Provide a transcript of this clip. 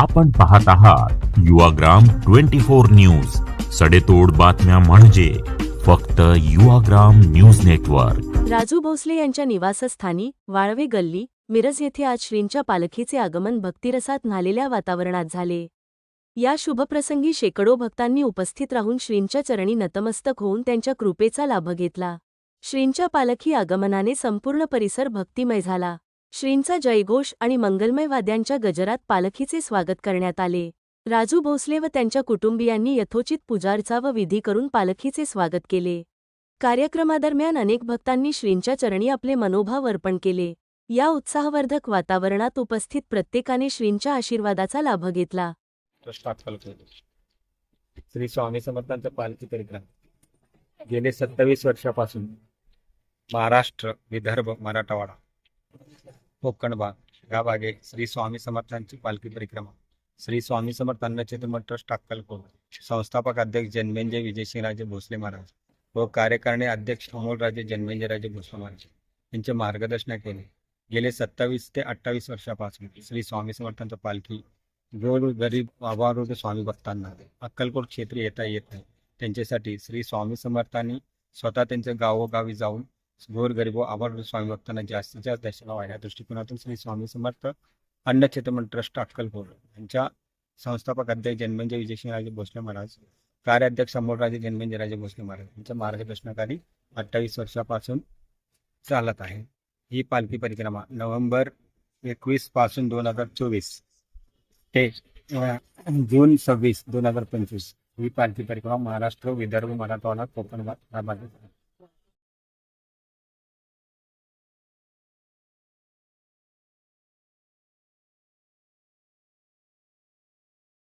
आपण पाहत आहात युवाग्राम ट्वेंटी फोर न्यूज. सडेतोड बातम्या म्हणजे फक्त युवाग्राम न्यूज नेटवर्क. राजू भोसले यांच्या निवासस्थानी वाळवे गल्ली मिरज येथे आज श्रींच्या पालखीचे आगमन भक्तिरसात न्हालेल्या वातावरणात झाले. या शुभप्रसंगी शेकडो भक्तांनी उपस्थित राहून श्रींच्या चरणी नतमस्तक होऊन त्यांच्या कृपेचा लाभ घेतला. श्रींच्या पालखी आगमनाने संपूर्ण परिसर भक्तिमय झाला. श्रींचा जयघोष आणि मंगलमय वाद्यांच्या गजरात पालखीचे स्वागत करण्यात आले. राजू भोसले व त्यांच्या कुटुंबियांनी यथोचित पूजार्चा व विधी करून पालखीचे स्वागत केले. कार्यक्रमादरम्यान अनेक भक्तांनी श्रींच्या चरणी आपले मनोभाव अर्पण केले. या उत्साहवर्धक वातावरणात उपस्थित प्रत्येकाने श्रींच्या आशीर्वादाचा लाभ घेतला. श्री स्वामी समर्थांचा पालखी परिक्रमा गेले सत्तावीस वर्षापासून महाराष्ट्र विदर्भ मराठवाडा. कोकण भाग. या भागे श्री स्वामी समर्थांची पालखी परिक्रमा. श्री स्वामी समर्थ अन्नचेतन ट्रस्ट अक्कलकोट. संस्थापक अध्यक्ष जन्मेंजय विजयसिंहराजे भोसले महाराज व कार्यकारिणी अध्यक्ष अमोलराजे जन्मेंजयराजे भोसले महाराज यांचे मार्गदर्शन केले. गेले सत्तावीस ते अठ्ठावीस वर्षापासून श्री स्वामी समर्थांचं पालखी गोर गरीब अभावृद्ध स्वामी भक्तांना अक्कलकोट क्षेत्र येता येत नाही. त्यांच्यासाठी श्री स्वामी समर्थांनी स्वतः त्यांच्या गावोगावी जाऊन गोर गरीब व स्वामी भक्तांना जास्तीत जास्त दर्शन व्हायला या दृष्टिकोनातून श्री स्वामी समर्थ अन्नक्षेत्रमंडळ ट्रस्ट अक्कलपूर यांच्या संस्थापक अध्यक्ष जन्मेंजय विजयसिंहराजे भोसले महाराज कार्याध्यक्ष अमोलराजे जन्मेंजयराजे भोसले महाराज यांच्या मार्गदर्शनाखाली अठ्ठावीस वर्षापासून चालत आहे. ही पालखी परिक्रमा नोव्हेंबर एकवीसपासून दोन हजार चोवीस ते जून सव्वीस दोन हजार पंचवीस ही पालखी परिक्रमा महाराष्ट्र विदर्भ मराठवाडा कोकण भागात